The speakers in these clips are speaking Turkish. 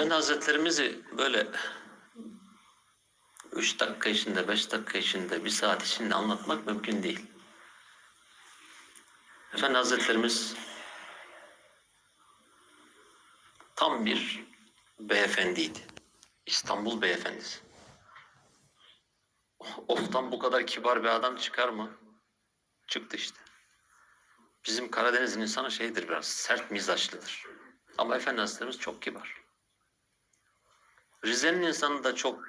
Efendi Hazretlerimizi böyle üç dakika içinde, beş dakika içinde, bir saat içinde anlatmak mümkün değil. Efendi Hazretlerimiz tam bir beyefendiydi. İstanbul beyefendisi. Of'tan bu kadar kibar bir adam çıkar mı? Çıktı işte. Bizim Karadeniz'in insanı şeydir biraz, sert mizaçlıdır. Ama Efendi Hazretlerimiz çok kibar. Rize'nin insanı da çok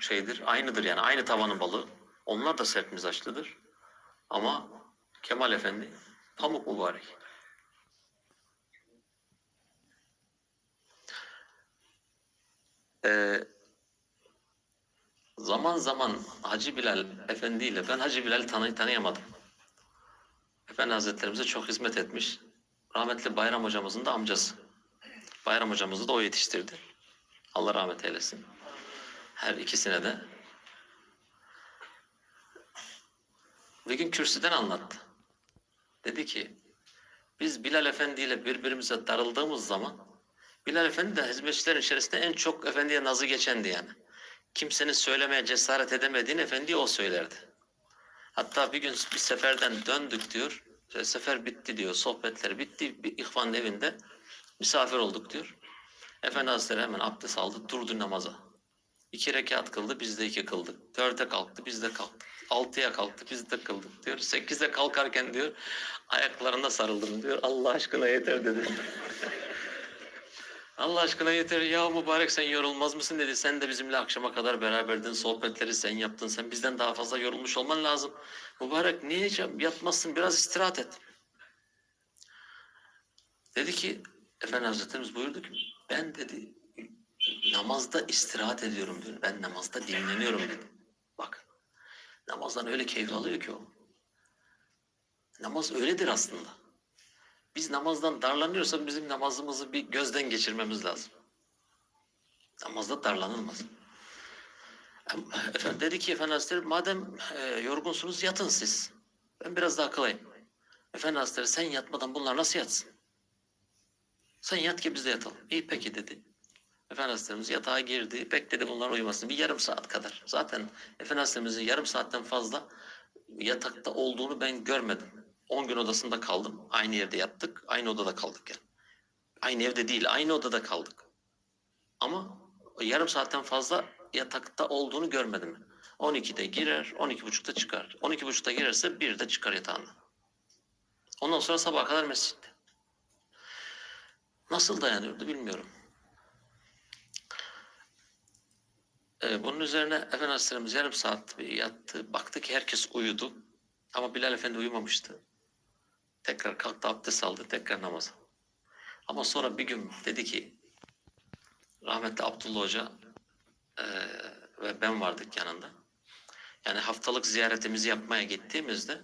şeydir, aynıdır yani, aynı tavanın balığı. Onlar da sert mizaçlıdır. Ama Kemal Efendi pamuk mübarek. Ee, zaman zaman Hacı Bilal Efendi ile ben Hacı Bilal'i tanı tanıyamadım. Efendi Hazretlerimize çok hizmet etmiş. Rahmetli Bayram hocamızın da amcası. Bayram hocamızı da o yetiştirdi. Allah rahmet eylesin. Her ikisine de. Bir gün kürsüden anlattı. Dedi ki biz Bilal Efendi ile birbirimize darıldığımız zaman Bilal Efendi de hizmetçilerin içerisinde en çok efendiye nazı geçendi yani. Kimsenin söylemeye cesaret edemediğini efendiye o söylerdi. Hatta bir gün bir seferden döndük diyor. Sefer bitti diyor. Sohbetler bitti. Bir ihvanın evinde misafir olduk diyor. Efendi Hazretleri hemen abdest aldı. Durdu namaza. İki rekat kıldı. Biz de iki kıldık. Dörde kalktı. Biz de kalktık. Altıya kalktı. Biz de kıldık diyor. Sekize kalkarken diyor ayaklarına sarıldım diyor. Allah aşkına yeter dedi. Allah aşkına yeter ya mübarek sen yorulmaz mısın dedi. Sen de bizimle akşama kadar beraberdin. Sohbetleri sen yaptın. Sen bizden daha fazla yorulmuş olman lazım. Mübarek niye yatmazsın? Biraz istirahat et. Dedi ki Efendi Hazretlerimiz buyurdu ki ben dedi namazda istirahat ediyorum diyor. Ben namazda dinleniyorum dedi. Bak namazdan öyle keyif alıyor ki o. Namaz öyledir aslında. Biz namazdan darlanıyorsak bizim namazımızı bir gözden geçirmemiz lazım. Namazda darlanılmaz. Efendim, dedi ki Efendi Hazretleri madem e, yorgunsunuz yatın siz. Ben biraz daha kılayım. Efendi Hazretleri sen yatmadan bunlar nasıl yatsın? Sen yat ki biz de yatalım. İyi peki dedi. Efendi Hazretlerimiz yatağa girdi. Bekledi bunlar uyumasın. Bir yarım saat kadar. Zaten Efendi Hazretlerimizin yarım saatten fazla yatakta olduğunu ben görmedim. 10 gün odasında kaldım. Aynı yerde yattık. Aynı odada kaldık yani. Aynı evde değil. Aynı odada kaldık. Ama yarım saatten fazla yatakta olduğunu görmedim. 12'de girer, 12.30'da çıkar. 12.30'da girerse 1'de çıkar yatağından. Ondan sonra sabaha kadar mescitte. Nasıl dayanıyordu bilmiyorum. Ee, bunun üzerine Efendi Hazretlerimiz yarım saat yattı. Baktı ki herkes uyudu. Ama Bilal Efendi uyumamıştı. Tekrar kalktı abdest aldı. Tekrar namaza. Ama sonra bir gün dedi ki rahmetli Abdullah Hoca eee, ve ben vardık yanında. Yani haftalık ziyaretimizi yapmaya gittiğimizde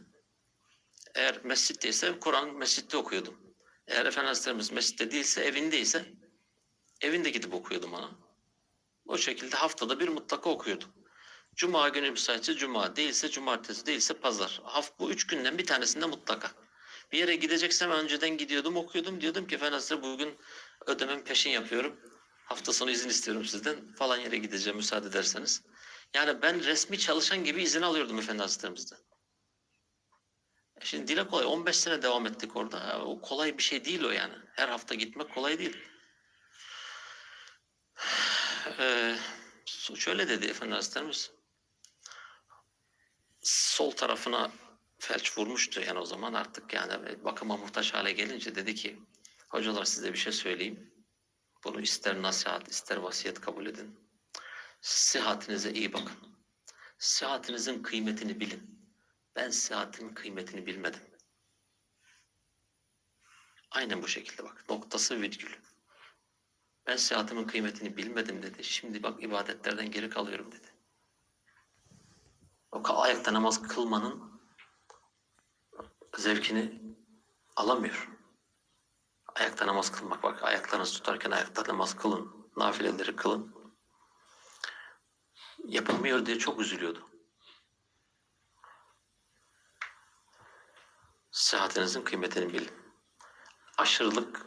eğer mescitteyse Kur'an mescitte okuyordum. Eğer Efendi Hazretlerimiz mescitte değilse evindeyse evinde gidip okuyordum ona. O şekilde haftada bir mutlaka okuyordum. Cuma günü müsaitse cuma, değilse cumartesi, değilse pazar. Haft bu üç günden bir tanesinde mutlaka. Bir yere gideceksem önceden gidiyordum, okuyordum. Diyordum ki efendim bugün ödemem peşin yapıyorum. Hafta sonu izin istiyorum sizden. Falan yere gideceğim müsaade ederseniz. Yani ben resmi çalışan gibi izin alıyordum efendi Hazretlerimizden. Şimdi dile kolay. 15 sene devam ettik orada. O kolay bir şey değil o yani. Her hafta gitmek kolay değil. Ee, şöyle dedi Efendi Hazretlerimiz. Sol tarafına felç vurmuştu yani o zaman artık yani bakıma muhtaç hale gelince dedi ki hocalar size bir şey söyleyeyim. Bunu ister nasihat ister vasiyet kabul edin. Sıhhatinize iyi bakın. Sıhhatinizin kıymetini bilin. Ben sıhhatimin kıymetini bilmedim. Aynen bu şekilde bak. Noktası virgül. Ben sıhhatimin kıymetini bilmedim dedi. Şimdi bak ibadetlerden geri kalıyorum dedi. O ayakta namaz kılmanın zevkini alamıyor. Ayakta namaz kılmak bak ayaklarınızı tutarken ayakta namaz kılın. Nafileleri kılın. Yapamıyor diye çok üzülüyordu. Sıhhatinizin kıymetini bilin. Aşırılık